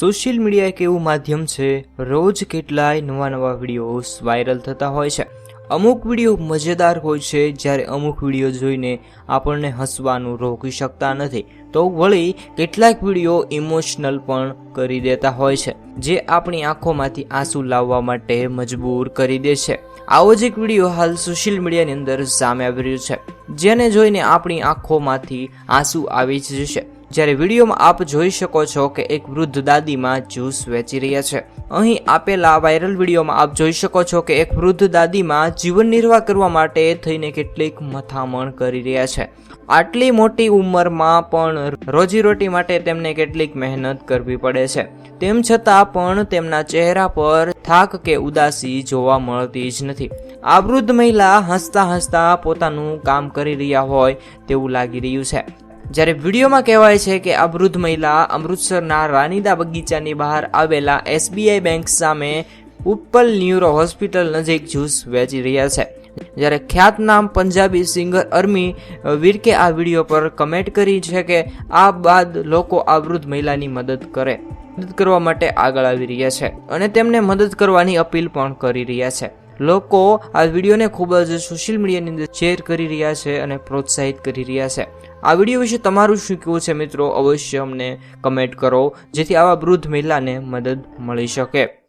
Social media એક એવું માધ્યમ છે, રોજ કેટલાય નવા નવા વિડીયોઝ વાયરલ થતા હોય છે. અમુક વીડિયો મજેદાર હોય છે, જ્યારે અમુક વીડિયો જોઈને આપણને હસવાનું રોકી શકતા નથી. તો વળી કેટલાક વીડિયો ઇમોશનલ પણ કરી દેતા હોય છે, જે આપણી આંખોમાંથી આંસુ લાવવા માટે મજબૂર કરી દે છે. આવો જ એક વીડિયો હાલ સોશિયલ મીડિયાની અંદર સામે આવી રહ્યો છે. જેને જોઈને આપણી આંખોમાંથી આંસુ આવી જ જશે. જ્યારે વિડીયોમાં આપ જોઈ શકો છો કે એક વૃદ્ધ દાદીમાં જ્યુસ વેચી રહ્યા છે. અહીં આપેલા વાયરલ વિડીયોમાં આપ જોઈ શકો છો કે એક વૃદ્ધ દાદીમાં જીવન નિર્વાહ કરવા માટે થઈને કેટલીક મથામણ કરી રહ્યા છે. આટલી મોટી ઉંમરમાં પણ રોજીરોટી માટે તેમને કેટલીક મહેનત કરવી પડે છે. તેમ છતાં પણ તેમના ચહેરા પર થાક કે ઉદાસી જોવા મળતી જ નથી. આ વૃદ્ધ મહિલા હસતા હસતા પોતાનું કામ કરી રહ્યા હોય તેવું લાગી રહ્યું છે. જ્યારે વિડીયોમાં કહેવાય છે કે આ વૃદ્ધ મહિલા અમૃતસરના રાનીદા બગીચાની બહાર આવેલા એસબીઆઈ બેંક સામે ઉપ્પલ ન્યુરો હોસ્પિટલ નજીક જ્યુસ વેચી રહ્યા છે. જ્યારે ખ્યાતનામ પંજાબી સિંગર અર્મી વિર્કે આ વીડિયો પર કમેન્ટ કરી છે કે આ બાદ લોકો આ વૃદ્ધ મહિલાની મદદ કરે, મદદ કરવા માટે આગળ આવી રહ્યા છે અને તેમને મદદ કરવાની અપીલ પણ કરી રહ્યા છે. લોકો આ વિડીયોને ખૂબ જ સોશિયલ મીડિયાની અંદર શેર કરી રહ્યા છે અને પ્રોત્સાહિત કરી રહ્યા છે. આ વીડિયો વિશે તમારું શું કહેવું છે મિત્રો? અવશ્ય અમને કમેન્ટ કરો, જેથી આવા વૃદ્ધ મહિલાને મદદ મળી શકે.